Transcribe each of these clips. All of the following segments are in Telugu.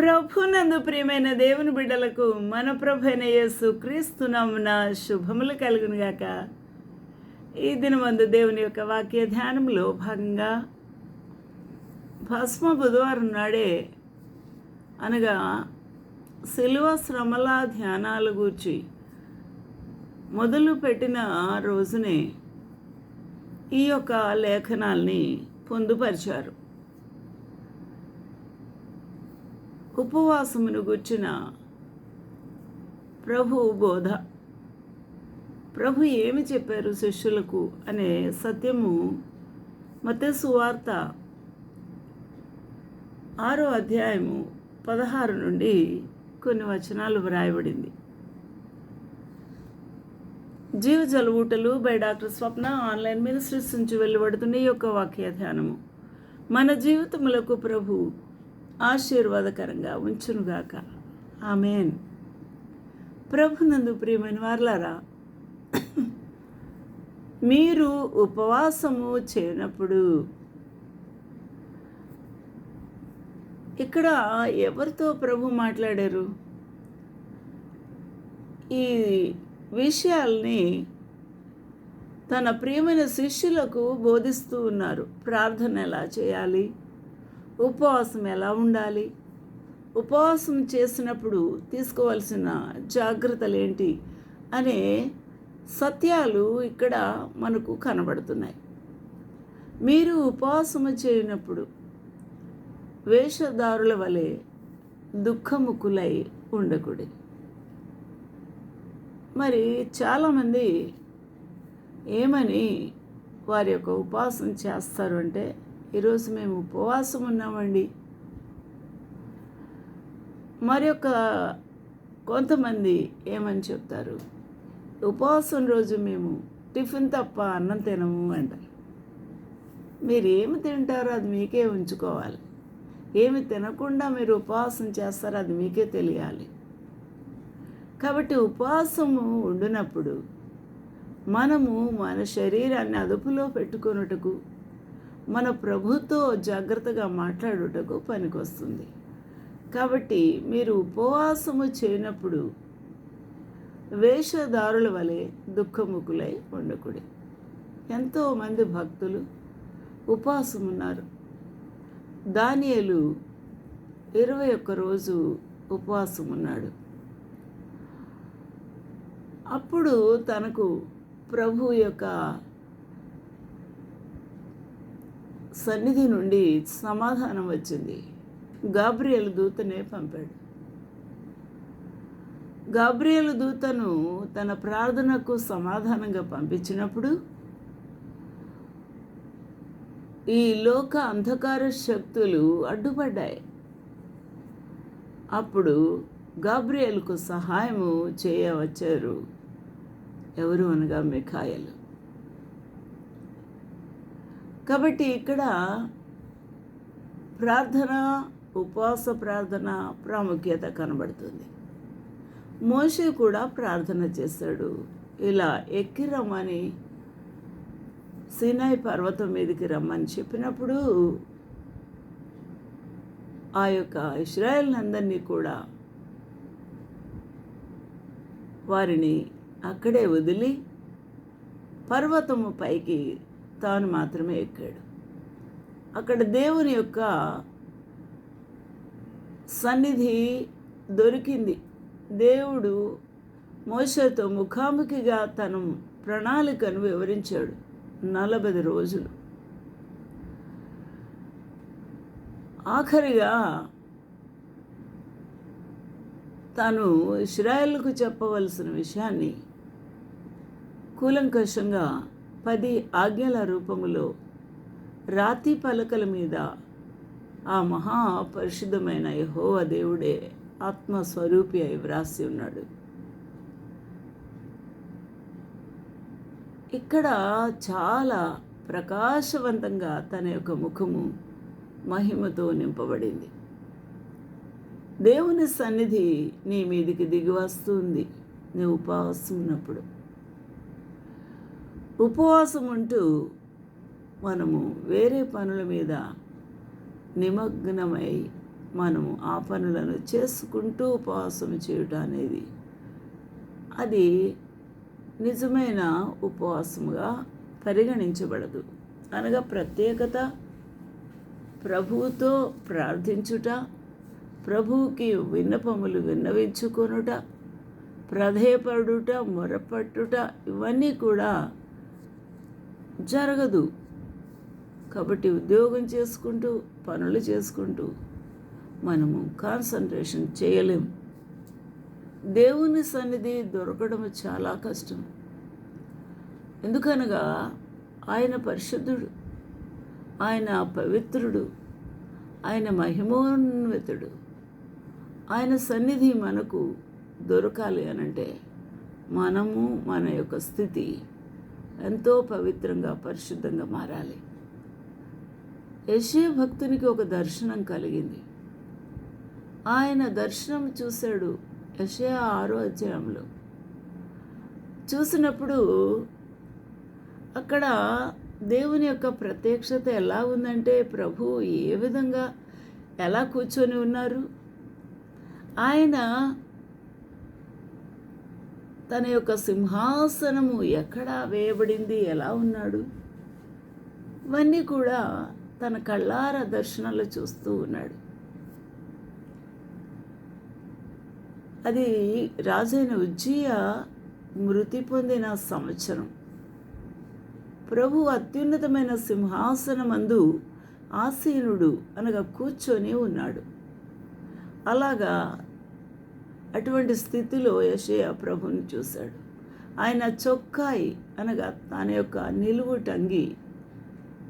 ప్రభునందు ప్రియమైన దేవుని బిడ్డలకు మన ప్రభు అయిన యేసు క్రీస్తునామున శుభములు కలుగునుగాక. ఈ దినమందు దేవుని యొక్క వాక్య ధ్యానంలో భాగంగా భస్మ బుధవారం నాడే అనగా శిలువ శ్రమల ధ్యానాల గూర్చి మొదలు పెట్టిన రోజునే ఈ యొక్క లేఖనాల్ని పొందుపరిచారు. ఉపవాసమును గుర్చిన ప్రభు బోధ. ప్రభు ఏమి చెప్పారు శిష్యులకు అనే సత్యము మత సువార్త ఆరో అధ్యాయము పదహారు నుండి కొన్ని వచనాలు వ్రాయబడింది. జీవజల ఊటలు by doctor Swapna online ministries నుంచి వెళ్ళబడుతున్న ఈ యొక్క వాక్య ధ్యానము. మన జీవితములకు ప్రభు ఆశీర్వాదకరంగా ఉంచునుగాక. ఆమెన్. ప్రభునందు ప్రియమైన వార్లారా మీరు ఉపవాసము చేయనప్పుడు ఇక్కడ ఎవరితో ప్రభు మాట్లాడారు? ఈ విషయాల్ని తన ప్రియమైన శిష్యులకు బోధిస్తూ ఉన్నారు. ప్రార్థన ఎలా చేయాలి? ఉపవాసం ఎలా ఉండాలి? ఉపవాసం చేసినప్పుడు తీసుకోవాల్సిన జాగ్రత్తలు ఏంటి అనే సత్యాలు ఇక్కడ మనకు కనబడుతున్నాయి. మీరు ఉపవాసము చేయనప్పుడు వేషధారుల వలె దుఃఖముకులై ఉండకూడదు. మరి చాలామంది ఏమని వారి యొక్క ఉపవాసం చేస్తారు అంటే ఈరోజు మేము ఉపవాసం ఉన్నామండి. మరి ఒక కొంతమంది ఏమని చెప్తారు? ఉపవాసం రోజు మేము టిఫిన్ తప్ప అన్నం తినము అంటారు. మీరు ఏమి తింటారో అది మీకే ఉంచుకోవాలి. ఏమి తినకుండా మీరు ఉపవాసం చేస్తారో అది మీకే తెలియాలి. కాబట్టి ఉపవాసము ఉండినప్పుడు మనము మన శరీరాన్ని అదుపులో పెట్టుకొనుటకు మన ప్రభుతో జాగ్రత్తగా మాట్లాడుటకు పనికొస్తుంది. కాబట్టి మీరు ఉపవాసము చేయనప్పుడు వేషధారుల వలె దుఃఖముఖులై ఉండకుడి. ఎంతోమంది భక్తులు ఉపవాసం ఉన్నారు దానియలు ఇరవై ఒక్క రోజు ఉపవాసం ఉన్నాడు అప్పుడు తనకు ప్రభు యొక్క సన్నిధి నుండి సమాధానం వచ్చింది. గాబ్రియల్ దూతనే పంపాడు. గాబ్రియల్ దూతను తన ప్రార్థనకు సమాధానంగా పంపించినప్పుడు ఈ లోక అంధకార శక్తులు అడ్డుపడ్డాయి. అప్పుడు గాబ్రియల్కు సహాయము చేయవచ్చారు. ఎవరు అనగా మిఖాయలు. కాబట్టి ఇక్కడ ప్రార్థన ఉపవాస ప్రార్థన ప్రాముఖ్యత కనబడుతుంది. మోషే కూడా ప్రార్థన చేశాడు ఇలా ఎక్కి రమ్మని సినాయి పర్వతం మీదకి రమ్మని చెప్పినప్పుడు ఆ యొక్క ఇస్రాయల్నందరినీ కూడా వారిని అక్కడే వదిలి పర్వతము పైకి తాను మాత్రమే ఎక్కాడు. అక్కడ దేవుని యొక్క సన్నిధి దొరికింది. దేవుడు మోసతో ముఖాముఖిగా తన ప్రణాళికను వివరించాడు నలభై రోజులు. ఆఖరిగా తాను ఇస్రాయల్కు చెప్పవలసిన విషయాన్ని కూలంకషంగా పది ఆజ్ఞల రూపములో రాతి పలకల మీద ఆ మహా పరిశుద్ధమైన యహోవ దేవుడే ఆత్మస్వరూపి అయి వ్రాసి ఉన్నాడు. ఇక్కడ చాలా ప్రకాశవంతంగా తన యొక్క ముఖము మహిమతో నింపబడింది. దేవుని సన్నిధి నీ మీదికి దిగి వస్తుంది. నీ ఉపవాసం ఉన్నప్పుడు ఉపవాసం ఉంటూ మనము వేరే పనుల మీద నిమగ్నమై మనము ఆ పనులను చేసుకుంటూ ఉపవాసం చేయటం అనేది అది నిజమైన ఉపవాసముగా పరిగణించబడదు. అనగా ప్రత్యేకత ప్రభువుతో ప్రార్థించుట ప్రభువుకి విన్నపములు విన్నవించుకొనుట ప్రధేయపడుట మొరపట్టుట ఇవన్నీ కూడా జరగదు. కాబట్టి ఉద్యోగం చేసుకుంటూ పనులు చేసుకుంటూ మనము కాన్సన్ట్రేషన్ చేయలేము దేవుని సన్నిధి దొరకడం చాలా కష్టం. ఎందుకనగా ఆయన పరిశుద్ధుడు ఆయన పవిత్రుడు ఆయన మహిమోన్వితుడు ఆయన సన్నిధి మనకు దొరకాలి అనంటే మనము మన యొక్క స్థితి ఎంతో పవిత్రంగా పరిశుద్ధంగా మారాలి. యశే భక్తునికి ఒక దర్శనం కలిగింది. ఆయన దర్శనం చూశాడు యశయ ఆరో అధ్యాయంలో. చూసినప్పుడు అక్కడ దేవుని యొక్క ప్రత్యక్షత ఎలా ఉందంటే ప్రభు ఏ విధంగా ఎలా కూర్చొని ఉన్నారు? ఆయన తన యొక్క సింహాసనము ఎక్కడ వేయబడింది? ఎలా ఉన్నాడు? ఇవన్నీ కూడా తన కళ్ళార దర్శనాలు చూస్తూ ఉన్నాడు. అది రాజైన ఉజ్జీయ మృతి పొందిన సంవత్సరం. ప్రభు అత్యున్నతమైన సింహాసనమందు ఆసీనుడు అనగా కూర్చొని ఉన్నాడు. అలాగా అటువంటి స్థితిలో యషయ ప్రభుని చూశాడు. ఆయన చొక్కాయి అనగా తన యొక్క నిలువు టంగి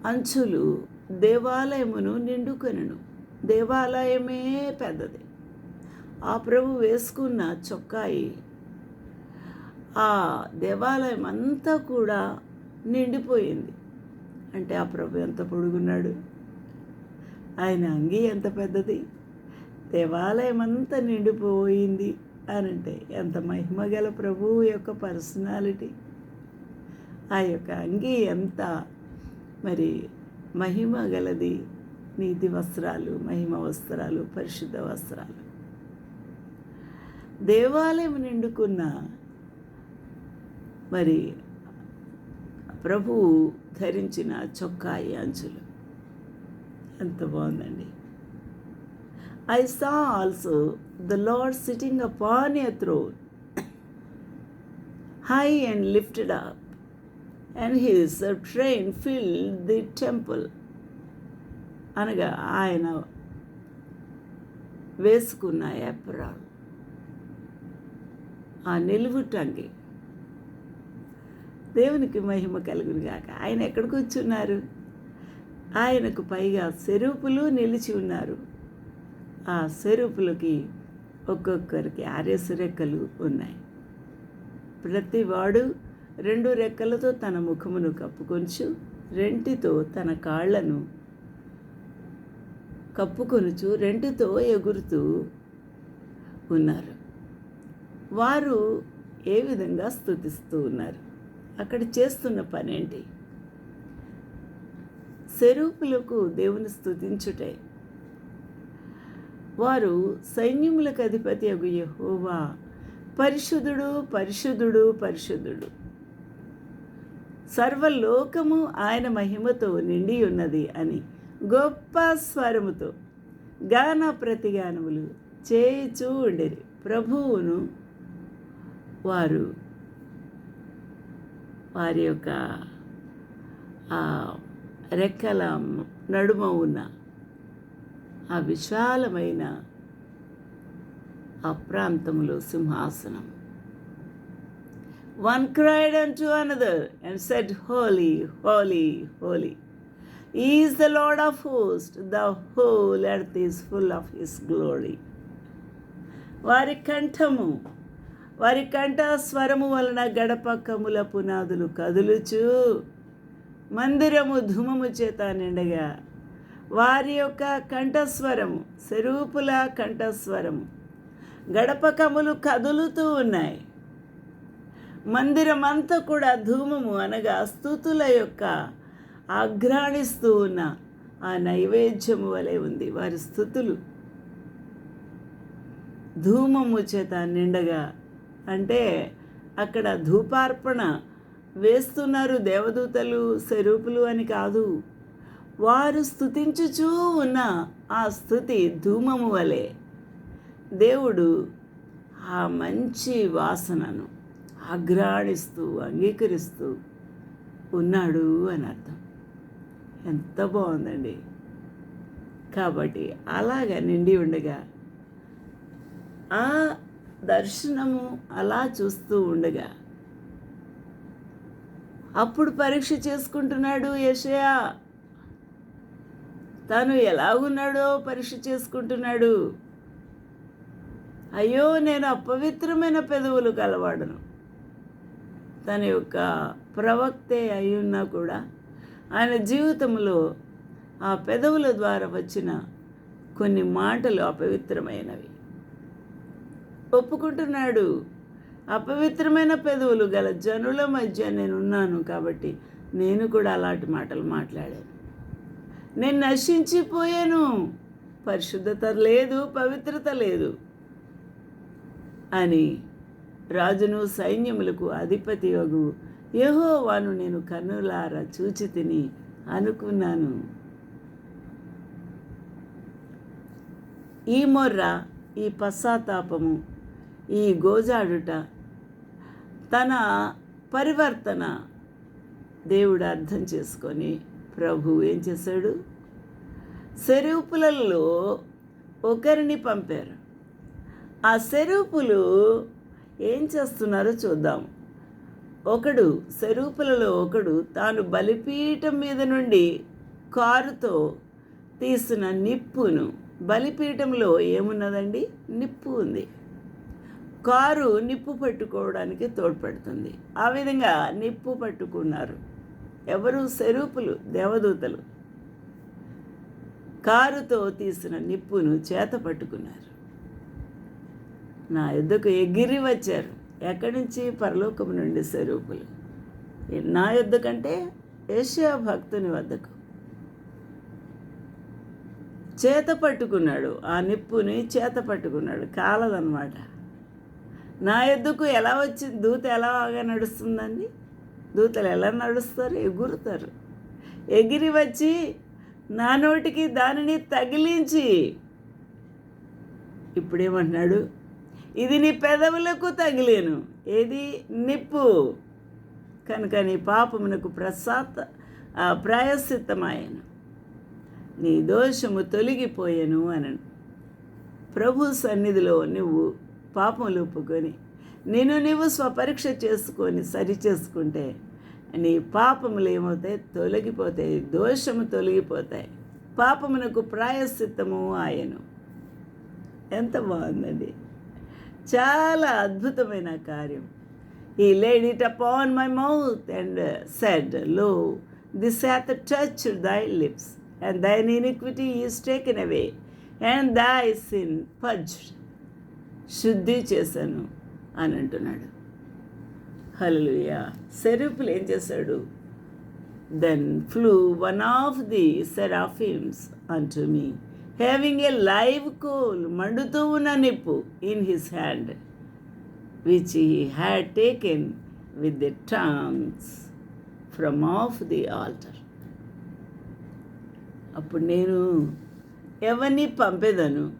అంచులు దేవాలయమును నిండుకొనను. దేవాలయమే పెద్దది. ఆ ప్రభు వేసుకున్న చొక్కాయి ఆ దేవాలయం అంతా కూడా నిండిపోయింది. అంటే ఆ ప్రభు ఎంత పొడుగున్నాడు. ఆయన అంగి ఎంత పెద్దది? దేవాలయం అంతా నిండిపోయింది అని అంటే ఎంత మహిమ గల ప్రభువు యొక్క పర్సనాలిటీ. ఆ యొక్క అంగి ఎంత మరి మహిమ గలది. నీతి వస్త్రాలు మహిమ వస్త్రాలు పరిశుద్ధ వస్త్రాలు. దేవాలయం నిండుకున్న మరి ప్రభువు ధరించిన చొక్కాయి అంచులు ఎంత బాగుందండి. I saw also the lord sitting upon a throne high and lifted up and his train fill the temple అనగా ఆయన వేసుకున్న ఎప్రాల్ ఆ నిలువుటంగి దేవునికి మహిమ కలుగును గాక. ఆయన ఎక్కడ కూర్చున్నారు? ఆయనకు పైగా సెరూపులు నిలిచి ఉన్నారు. ఆ సెరూపులకి ఒక్కొక్కరికి ఆరేసు రెక్కలు ఉన్నాయి. ప్రతి వాడు రెండు రెక్కలతో తన ముఖమును కప్పుకొంచు రెంటితో తన కాళ్ళను కప్పుకొనుచు రెంటితో ఎగురుతూ ఉన్నారు. వారు ఏ విధంగా స్థుతిస్తూ ఉన్నారు? అక్కడ చేస్తున్న పనేంటి? స్వరూపులకు దేవుని స్థుతించుటే వారు సైన్యములకు అధిపతి అగు యహోవా. పరిశుద్ధుడు పరిశుద్ధుడు పరిశుద్ధుడు. సర్వలోకము ఆయన మహిమతో నిండి ఉన్నది అని గొప్ప స్వరముతో గాన ప్రతిగానములు చేయిచూ ఉండేది ప్రభువును వారు వారి యొక్క రెక్కల నడుమ ఉన్న ఆ విశాలమైన ఆ ప్రాంతంలో సింహాసనం. One cried and to another and set holy holy holy is the lord of host the whole earth is full of his glory వారి కంఠము వారి కంఠ స్వరము వలన కముల పునాదులు కదులుచు మందిరము ధుమము చేత నిండగా వారి యొక్క కంఠస్వరము సెరూపుల కంఠస్వరము. గడపకములు కదులుతూ ఉన్నాయి. మందిరం అంతా కూడా ధూమము అనగా స్థుతుల యొక్క ఆఘ్రాణిస్తూ ఉన్న ఆ నైవేద్యము వలె ఉంది వారి స్థుతులు. ధూమము చేత నిండగా అంటే అక్కడ ధూపార్పణ వేస్తున్నారు దేవదూతలు స్వరూపులు అని కాదు. వారు స్థుతించుచూ ఉన్న ఆ స్థుతి ధూమము వలె. దేవుడు ఆ మంచి వాసనను ఆగ్రాణిస్తూ అంగీకరిస్తూ ఉన్నాడు అని అర్థం. ఎంత బాగుందండి. కాబట్టి అలాగా నిండి ఉండగా ఆ దర్శనము అలా చూస్తూ ఉండగా అప్పుడు పరీక్ష చేసుకుంటున్నాడు యషయా. తాను ఎలాగున్నాడో పరీక్ష చేసుకుంటున్నాడు. అయ్యో నేను అపవిత్రమైన పెదవులు కలవాడను. తన యొక్క ప్రవక్తే అయ్యున్నా కూడా ఆయన జీవితంలో ఆ పెదవుల ద్వారా వచ్చిన కొన్ని మాటలు అపవిత్రమైనవి. ఒప్పుకుంటున్నాడు. అపవిత్రమైన పెదవులు గల జనుల మధ్య నేను ఉన్నాను కాబట్టి నేను కూడా అలాంటి మాటలు మాట్లాడాను. నేను నశించిపోయాను. పరిశుద్ధత లేదు పవిత్రత లేదు అని రాజును సైన్యములకు అధిపతి యొగు యెహోవాను నేను కన్నులారా చూచి తిని అనుకున్నాను. ఈ మొర్ర ఈ పశ్చాత్తాపము ఈ గోజాడుట తన పరివర్తన దేవుడు అర్థం చేసుకొని ప్రభు ఏం చేశాడు? సెరూపులలో ఒకరిని పంపారు. ఆ సెరూపులు ఏం చేస్తున్నారో చూద్దాం. ఒకడు సెరూపులలో ఒకడు తాను బలిపీఠం మీద నుండి కారుతో తీసిన నిప్పును బలిపీఠంలో ఏమున్నదండి? నిప్పు ఉంది. కారు నిప్పు పట్టుకోవడానికి తోడ్పడుతుంది. ఆ విధంగా నిప్పు పట్టుకున్నారు. ఎవరు సెరూపులు దేవదూతలు. కారుతో తీసిన నిప్పును చేత పట్టుకున్నారు. నా యుద్ధకు ఎగిరి వచ్చారు. ఎక్కడి నుంచి? పరలోకం నుండి స్వరూపులు నా యుద్ధ కంటే ఏషియా భక్తుని వద్దకు. చేత పట్టుకున్నాడు. ఆ నిప్పుని చేత పట్టుకున్నాడు. కాలదనమాట నా ఎద్దుకు ఎలా వచ్చింది? దూత ఎలాగా నడుస్తుందండి? దూతలు ఎలా నడుస్తారు? ఎగురుతారు. ఎగిరి వచ్చి నా నోటికి దానిని తగిలించి ఇప్పుడేమంటున్నాడు? ఇది నీ పెదవులకు తగిలేను. ఏది? నిప్పు. కనుక నీ పాపమునకు ప్రసాత ప్రాయశ్చిత్తమాయను. నీ దోషము తొలగిపోయాను అనను. ప్రభు సన్నిధిలో నువ్వు పాపం ఒప్పుకొని నేను నీవు స్వపరీక్ష చేసుకొని సరి చేసుకుంటే నీ పాపములు ఏమవుతాయి? తొలగిపోతాయి. దోషము తొలగిపోతాయి. పాపమునకు ప్రాయశ్చిత్తము ఆయను. ఎంత బాగుందండి. చాలా అద్భుతమైన కార్యం. He laid it upon my mouth and said lo this hath touch thy lips and thine iniquity is taken away and thy sin purge శుద్ధి చేశాను. అని అంటున్నాడు. హలలుయ సెరూపులు ఏం చేశాడు then flew one of the seraphims unto me having a live coal మండుతూ ఉన్న నిప్పు in his hand which he had taken with the tongs from off the altar అప్పుడు నేను ఎవరిని పంపేదను?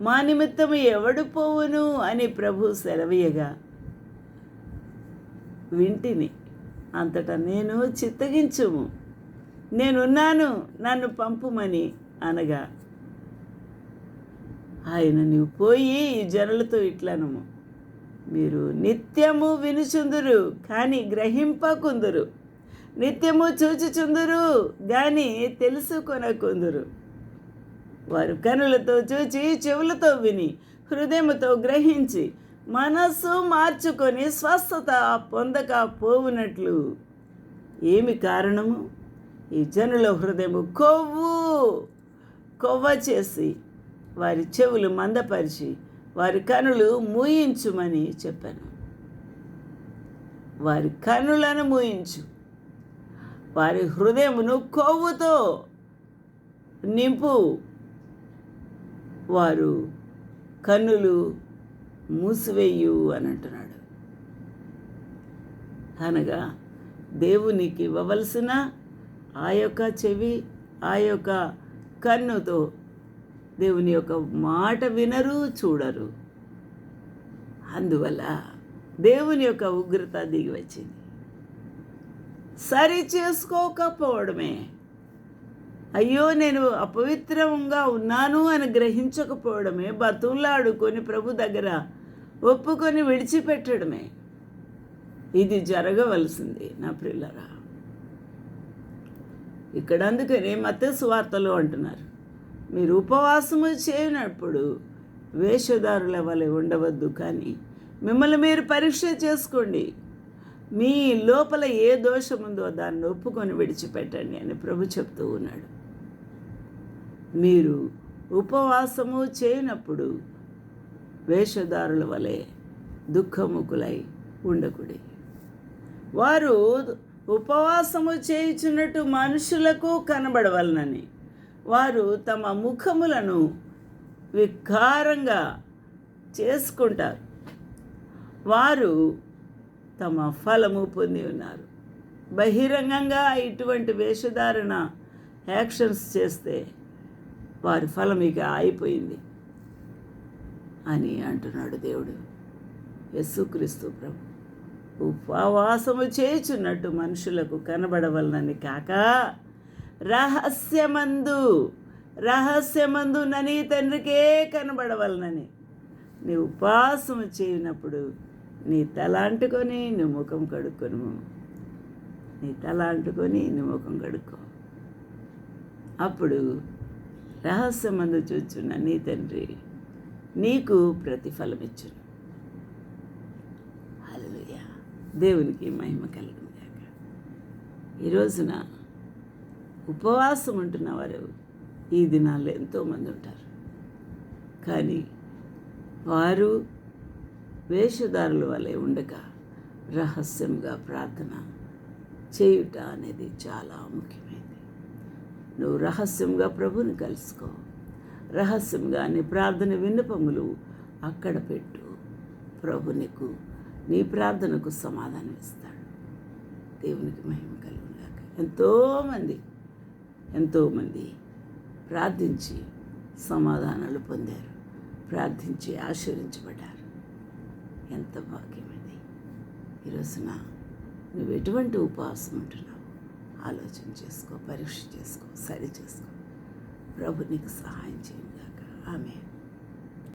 మా నిమిత్తము ఎవడు పోవును అని ప్రభు సెలవీయగా. వింటిని అంతటా నేను చిత్తగించుము. నేనున్నాను నన్ను పంపుమని అనగా. ఆయన నీవు పోయి ఈ జనులతో ఇట్లనము. మీరు నిత్యము వినుచుందురు కానీ గ్రహింపకుందురు. నిత్యము చూచుచుందురు కానీ తెలుసుకొనకుందురు. వారు కనులతో చూచి చెవులతో విని హృదయముతో గ్రహించి మనస్సు మార్చుకొని స్వస్థత పొందక పోవునట్లు. ఏమి కారణము? ఈ జనుల హృదయము కొవ్వు కొవ్వ చేసి వారి చెవులు మందపరిచి వారి కనులు మూయించుమని చెప్పాను. వారి కనులను మూయించు. వారి హృదయమును కొవ్వుతో నింపు. వారు కన్నులు మూసివేయు అని అంటున్నాడు. అనగా దేవునికి ఇవ్వవలసిన ఆ యొక్క చెవి ఆ యొక్క కన్నుతో దేవుని యొక్క మాట వినరు చూడరు. అందువల్ల దేవుని యొక్క ఉగ్రత దిగి వచ్చింది సరి చేసుకోకపోవడమే. అయ్యో నేను అపవిత్రంగా ఉన్నాను అని గ్రహించకపోవడమే బతులాడుకొని ప్రభు దగ్గర ఒప్పుకొని విడిచిపెట్టడమే. ఇది జరగవలసింది నా ప్రిల్లరా ఇక్కడ అందుకని మత సువార్తలు అంటున్నారు. మీరు ఉపవాసము చేయనప్పుడు వేషధారుల వలె ఉండవద్దు కానీ మిమ్మల్ని మీరు పరీక్ష చేసుకోండి. మీ లోపల ఏ దోషం ఉందో దాన్ని ఒప్పుకొని విడిచిపెట్టండి అని ప్రభు చెప్తూ ఉన్నాడు. మీరు ఉపవాసము చేయనప్పుడు వేషధారుల వలె దుఃఖముకులై ఉండకుడి. వారు ఉపవాసము చేయుచున్నట్టు మనుషులకు కనబడవలనని. వారు తమ ముఖములను వికారంగా చేసుకుంటారు. వారు తమ ఫలము పొంది ఉన్నారు. బహిరంగంగా ఇటువంటి వేషధారణ యాక్షన్స్ చేస్తే వారి ఫలం ఇక అయిపోయింది అని అంటున్నాడు దేవుడు. యస్సుక్రీస్తు ప్రభు ఉపవాసము చేయుచున్నట్టు మనుషులకు కనబడవలనని కాక రహస్యమందు రహస్యమందు నని తండ్రికే కనబడవలనని. నీ ఉపవాసము చేయనప్పుడు నీ తల అంటుకొని నీ ముఖం కడుక్కొను. నీ తల అంటుకొని నీ ముఖం కడుక్కో. అప్పుడు రహస్యమందు చూచున్న నీ తండ్రి నీకు ప్రతిఫలం ఇచ్చును హల్లెలూయా. దేవునికి మహిమ కలుగును కాక ఈరోజున ఉపవాసం ఉంటున్న వారు ఈ దినాల్లో ఎంతోమంది ఉంటారు. కానీ వారు వేషధారుల వలె ఉండక రహస్యంగా ప్రార్థన చేయుట అనేది చాలా ముఖ్యమైనది. నువ్వు రహస్యంగా ప్రభుని కలుసుకో. రహస్యంగా నీ ప్రార్థన విన్నపములు అక్కడ పెట్టు. ప్రభు నీకు నీ ప్రార్థనకు సమాధానం ఇస్తాడు. దేవునికి మహిమ కలుగుగాక ఎంతోమంది ఎంతోమంది ప్రార్థించి సమాధానాలు పొందారు. ప్రార్థించి ఆశీర్వించబడ్డారు ఎంత భాగ్యం ఇది ఈరోజున నువ్వు ఎటువంటి ఉపవాసం ఉంటున్నావు? ఆలోచన చేసుకో పరీక్ష చేసుకో సరి చేసుకో. ప్రభు నీకు సహాయం చేయండి ఆమె